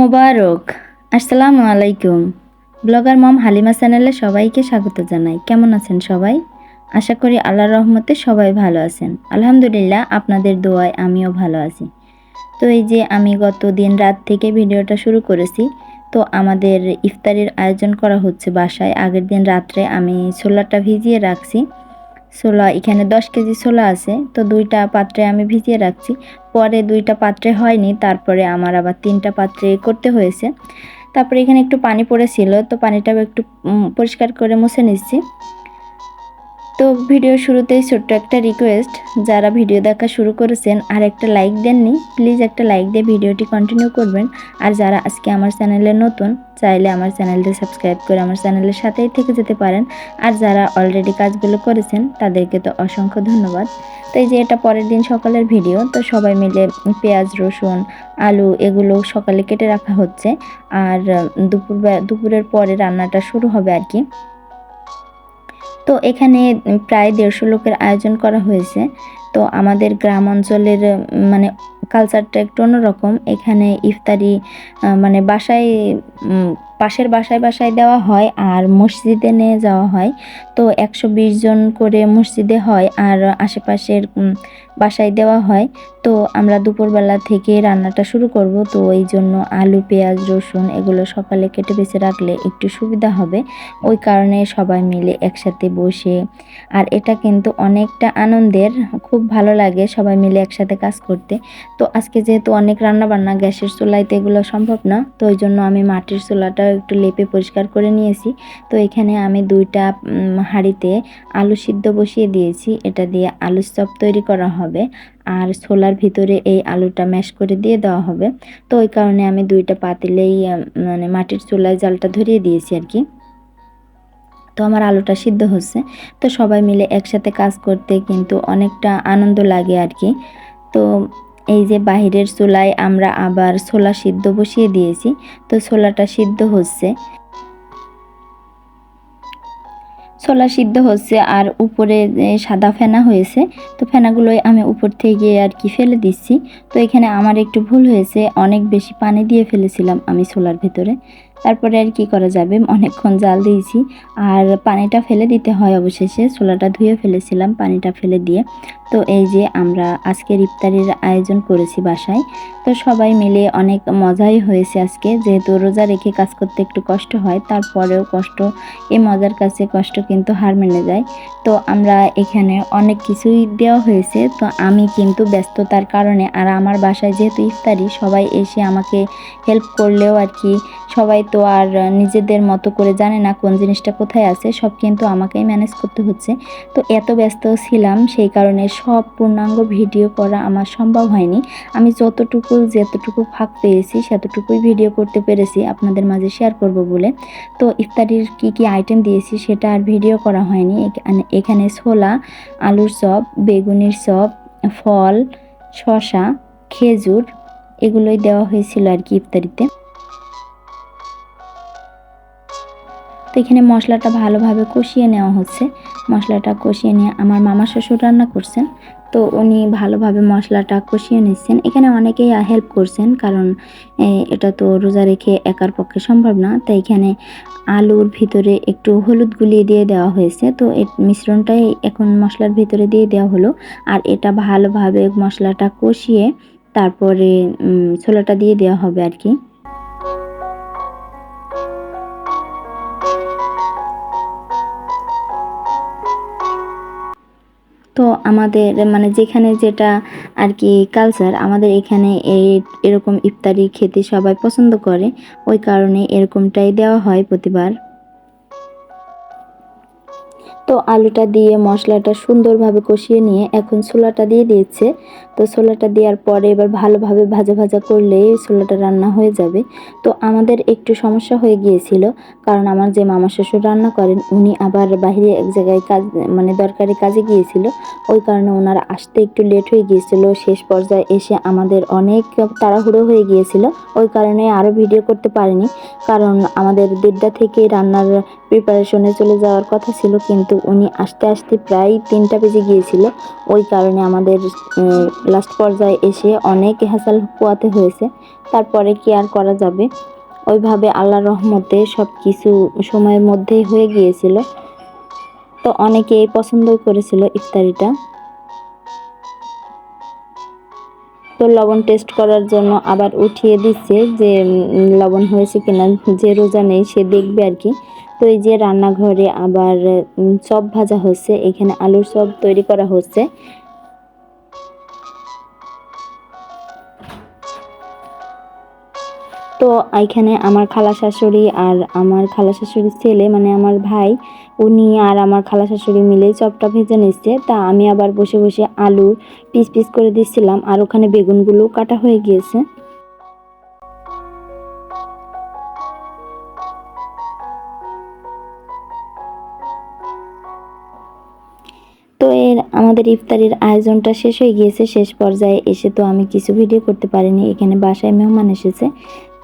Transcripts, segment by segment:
মোবারক। আসসালামু আলাইকুম। ব্লগার মম হালিমা চ্যানেলে সবাইকে স্বাগত জানাই। কেমন আছেন সবাই? আশা করি আল্লাহর রহমতে সবাই ভালো আছেন। আলহামদুলিল্লাহ আপনাদের দোয়ায় আমিও ভালো আছি। তো এই যে আমি গত দিন রাত থেকে ভিডিওটা শুরু করেছি, তো আমাদের ইফতারের আয়োজন করা হচ্ছে বাসায়। আগের দিন রাত্রে আমি ছোলাটা ভিজিয়ে রাখছি। ছোলা, এখানে দশ কেজি ছোলা আছে। তো দুইটা পাত্রে আমি ভিজিয়ে রাখছি। পরে দুইটা পাত্রে হয়নি, তারপরে আমার আবার তিনটা পাত্রে করতে হয়েছে। তারপরে এখানে একটু পানি পড়েছিল, তো পানিটাও একটু পরিষ্কার করে মুছে নিচ্ছি। তো ভিডিও শুরুতেই ছোট্ট একটা রিকোয়েস্ট যারা ভিডিও দেখা শুরু করেছেন, আর একটা লাইক দেননি প্লিজ একটা লাইক দিয়ে ভিডিওটি কন্টিনিউ করবেন। আর যারা আজকে আমার চ্যানেলে নতুন, চাইলে আমার চ্যানেলটি সাবস্ক্রাইব করে আমার চ্যানেলের সাথেই থেকে যেতে পারেন। আর যারা অলরেডি কাজগুলো করেছেন, তাদেরকে তো অসংখ্য ধন্যবাদ। তো এই যে এটা পরের দিন সকালের ভিডিও তো সবাই মিলে পেঁয়াজ, রসুন, আলু এগুলো সকালে কেটে রাখা হচ্ছে। আর দুপুর দুপুরের পরে রান্নাটা শুরু হবে আর কি। তো এখানে প্রায় দেড়শো লোকের আয়োজন করা হয়েছে। তো আমাদের গ্রাম অঞ্চলের মানে কালচারটা একটু অন্যরকম। এখানে ইফতারি মানে বাসায় পাশের বাসায় বাসায় দেওয়া হয় আর মসজিদে নিয়ে যাওয়া হয়। তো একশো বিশ জন করে মসজিদে হয় আর আশেপাশের বাসায় দেওয়া হয়। তো আমরা দুপুরবেলা থেকে রান্নাটা শুরু করব। তো এই জন্য আলু, পেঁয়াজ, রসুন এগুলো সকালে কেটে বেছে রাখলে একটু সুবিধা হবে। ওই কারণে সবাই মিলে একসাথে বসে। আর এটা কিন্তু অনেকটা আনন্দের, খুব ভালো লাগে সবাই মিলে একসাথে কাজ করতে। তো আজকে যেহেতু অনেক রান্না বান্না গ্যাসের চুলাইতে এগুলো সম্ভব না, তো ওই জন্য আমি মাটির চুলাটা একটু লেপে পরিষ্কার করে নিয়েছি। তো এখানে আমি দুইটা হাঁড়িতে আলু সিদ্ধ বসিয়ে দিয়েছি। এটা দিয়ে আলুর চপ তৈরি করা হবে আর ছোলার ভিতরে এই আলুটা ম্যাশ করে দিয়ে দেওয়া হবে। তো ওই কারণে আমি দুইটা পাতিলেই মানে মাটির চুলায় জালটা ধরিয়ে দিয়েছি আর কি। তো আমার আলুটা সিদ্ধ হচ্ছে। তো সবাই মিলে একসাথে কাজ করতে কিন্তু অনেকটা আনন্দ লাগে আর কি। তো এই যে বাহিরের চুলায় আমরা আবার ছোলা সিদ্ধ বসিয়ে দিয়েছি, তো ছোলাটা সিদ্ধ হচ্ছে। ছোলা সিদ্ধ হচ্ছে আর উপরে সাদা ফেনা হয়েছে, তো ফেনাগুলোই আমি উপর থেকে আর কি ফেলে দিচ্ছি। তো এখানে আমার একটু ভুল হয়েছে, অনেক বেশি পানি দিয়ে ফেলেছিলাম আমি ছোলার ভেতরে। তারপরে আর কি করা যাবে, অনেকক্ষণ জাল দিয়েছি। আর পানিটা ফেলে দিতে হয় অবশেষে, ছোলাটা ধুয়ে ফেলেছিলাম পানিটা ফেলে দিয়ে। তো এই যে আমরা আজকে ইফতারির আয়োজন করেছি বাসায়, তো সবাই মিলে অনেক মজাই হয়েছে আজকে। যেহেতু রোজা রেখে কাজ করতে একটু কষ্ট হয়, তারপরেও কষ্ট এই মজার কাছে কষ্ট কিন্তু হার মেনে যায়। তো আমরা এখানে অনেক কিছুই দেওয়া হয়েছে, তো আমি কিন্তু ব্যস্ততার কারণে আর আমার বাসায় যেহেতু ইফতারি, সবাই এসে আমাকে হেল্প করলেও আর কি, সবাই তো আর নিজেদের মতো করে জানে না কোন জিনিসটা কোথায় আছে, সব কিন্তু আমাকেই ম্যানেজ করতে হচ্ছে। তো এত ব্যস্ত ছিলাম, সেই কারণে সব পূর্ণাঙ্গ ভিডিও করা আমার সম্ভব হয়নি। আমি যতটুকু যতটুকু ফাঁক পেয়েছি, সেতটুকুই ভিডিও করতে পেরেছি আপনাদের মাঝে শেয়ার করব বলে। তো ইফতারির কি কি আইটেম দিয়েছি সেটা আর ভিডিও করা হয়নি। এখানে ছোলা, আলুর চপ, বেগুনের চপ, ফল, শসা, খেজুর এগুলোই দেওয়া হয়েছিল আর কি ইফতারিতে। তো এখানে মশলাটা ভালোভাবে কষিয়ে নেওয়া হচ্ছে। মশলাটা কষিয়ে নিয়ে আমার মামা শ্বশুর রান্না করছেন, তো উনি ভালোভাবে মশলাটা কষিয়ে নিচ্ছেন। এখানে অনেকেই হেল্প করছেন, কারণ এটা তো রোজা রেখে একার পক্ষে সম্ভব না, তাই এখানে আলুর ভিতরে একটু হলুদ গুলিয়ে দিয়ে দেওয়া হয়েছে। তো এই মিশ্রণটাই এখন মশলার ভিতরে দিয়ে দেওয়া হলো। আর এটা ভালোভাবে মশলাটা কষিয়ে তারপরে ছোলাটা দিয়ে দেওয়া হবে আর কি। তো আমাদের মানে যেখানে যেটা আর কি কালচার আমাদের এখানে এই এরকম ইফতারি খেতে সবাই পছন্দ করে। ওই কারণে এরকমটাই দেওয়া হয় প্রতিবার। তো আলুটা দিয়ে মশলাটা সুন্দরভাবে কষিয়ে নিয়ে এখন ছোলাটা দিয়ে দিয়েছে। তো ছোলাটা দেওয়ার পরে এবার ভালোভাবে ভাজা ভাজা করলেই ছোলাটা রান্না হয়ে যাবে। তো আমাদের একটু সমস্যা হয়ে গিয়েছিল, কারণ আমার যে মামা শ্বশুর রান্না করেন, উনি আবার বাইরে এক জায়গায় কাজ মানে দরকারি কাজে গিয়েছিল। ওই কারণে ওনার আসতে একটু লেট হয়ে গিয়েছিল। শেষ পর্যায়ে এসে আমাদের অনেক তাড়াহুড়ো হয়ে গিয়েছিল। ওই কারণে আরও ভিডিও করতে পারিনি, কারণ আমাদের দেড়টা থেকে রান্নার প্রিপারেশনে চলে যাওয়ার কথা ছিল, কিন্তু উনি আসতে আসতে প্রায় তিনটা বেজে গিয়েছিল। ওই কারণে আমাদের লাস্ট পর্যায়ে এসে অনেক হ্যাসাল পোয়াতে হয়েছে। তারপরে কি আর করা যাবে? ওইভাবে আল্লাহ রহমতে সব কিছু সময়ের মধ্যেই হয়ে গিয়েছিল। তো অনেকেই পছন্দ করেছিল ইফতারিটা। তো লবণ টেস্ট করার জন্য আবার উঠিয়ে দিচ্ছে যে লবণ হয়েছে কিনা যে রোজা নেই সে দেখবে আর কি। তো এই যে রান্নাঘরে আবার চপ ভাজা হচ্ছে, এখানে আলুর চপ তৈরি করা হচ্ছে। তো এখানে আমার খালা শাশুড়ি আর আমার খালা শাশুড়ির ছেলে মানে আমার ভাই, উনি আর আমার খালা শাশুড়ি মিলে চপটা ভেজে নিচ্ছে। তা আমি আবার বসে বসে আলু পিস পিস করে দিচ্ছিলাম, আর ওখানে বেগুনগুলো কাটা হয়ে গিয়েছে। আমাদের ইফতারের আয়োজনটা শেষ হয়ে গিয়েছে, শেষ পর্যায়ে এসে তো আমি কিছু ভিডিও করতে পারিনি। এখানে বাসায় মেহমান এসেছে,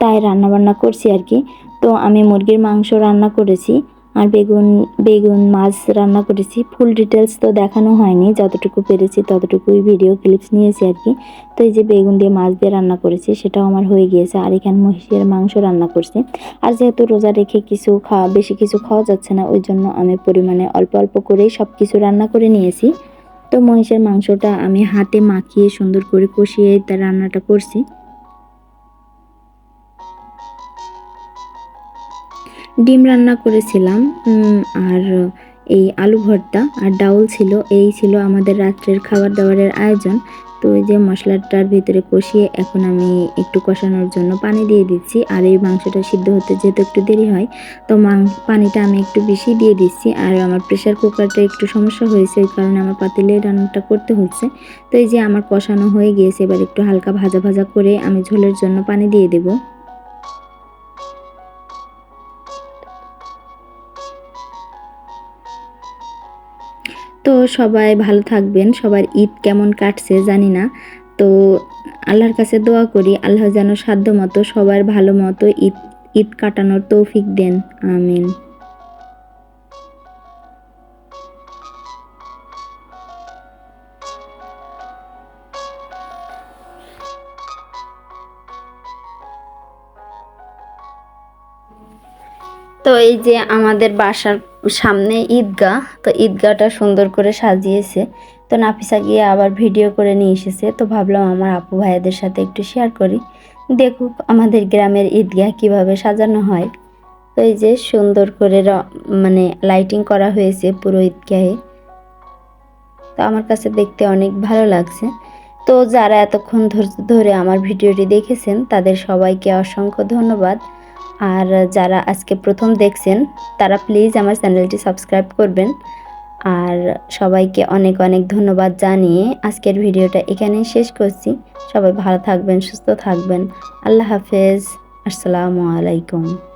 তাই রান্না বান্না করছি আর কি। তো আমি মুরগির মাংস রান্না করেছি আর বেগুন বেগুন মাছ রান্না করেছি। ফুল ডিটেলস তো দেখানো হয়নি, যতটুকু পেরেছি ততটুকুই ভিডিও ক্লিপস নিয়েছি আর কি। তো এই যে বেগুন দিয়ে মাছ দিয়ে রান্না করেছি, সেটাও আমার হয়ে গিয়েছে। আর এখানে মহিষের মাংস রান্না করছি। আর যেহেতু রোজা রেখে কিছু খাওয়া, বেশি কিছু খাওয়া যাচ্ছে না, ওই জন্য আমি পরিমাণে অল্প অল্প করেই সব কিছু রান্না করে নিয়েছি। তো মহিষের মাংসটা আমি হাতে মাখিয়ে সুন্দর করে কষিয়ে তার রান্নাটা করছি। ডিম রান্না করেছিলাম আর এই আলু ভর্তা আর ডাউল ছিল। এই ছিল আমাদের রাত্রের খাবার দাবারের আয়োজন। তো এই যে মশলাটার ভিতরে কষিয়ে এখন আমি একটু কষানোর জন্য পানি দিয়ে দিচ্ছি। আর এই মাংসটা সিদ্ধ হতে যেহেতু একটু দেরি হয়, তো পানিটা আমি একটু বেশি দিয়ে দিচ্ছি। আর আমার প্রেশার কুকারটা একটু সমস্যা হয়েছে, ওই কারণে আমার পাতিলে রান্নাটা করতে হচ্ছে। তো এই যে আমার কষানো হয়ে গিয়েছে, এবার একটু হালকা ভাজা ভাজা করে আমি ঝোলের জন্য পানি দিয়ে দেবো। তো সবাই ভালো থাকবেন। সবার ঈদ কেমন কাটছে জানি না। তো আল্লাহর কাছে দোয়া করি, আল্লাহ যেন সাধ্য মতো সবার ভালো মতো ঈদ ঈদ কাটানোর তৌফিক দেন। আমিন। তো এই যে আমাদের বাসার সামনে ঈদগাহ, তো ঈদগাহটা সুন্দর করে সাজিয়েছে। তো নাফিসা গিয়ে আবার ভিডিও করে নিয়ে এসেছে। তো ভাবলাম আমার আপু ভাইয়াদের সাথে একটু শেয়ার করি। দেখুক আমাদের গ্রামের ঈদগাহ কীভাবে সাজানো হয়। তো এই যে সুন্দর করে মানে লাইটিং করা হয়েছে পুরো ঈদগাহে। তো আমার কাছে দেখতে অনেক ভালো লাগছে। তো যারা এতক্ষণ ধরে আমার ভিডিওটি দেখেছেন, তাদের সবাইকে অসংখ্য ধন্যবাদ। আর যারা আজকে প্রথম দেখছেন, তারা প্লিজ আমার চ্যানেলটি সাবস্ক্রাইব করবেন। আর সবাইকে অনেক অনেক ধন্যবাদ জানিয়ে আজকের ভিডিওটা এখানেই শেষ করছি। সবাই ভালো থাকবেন, সুস্থ থাকবেন। আল্লাহ হাফেজ। আসসালামু আলাইকুম।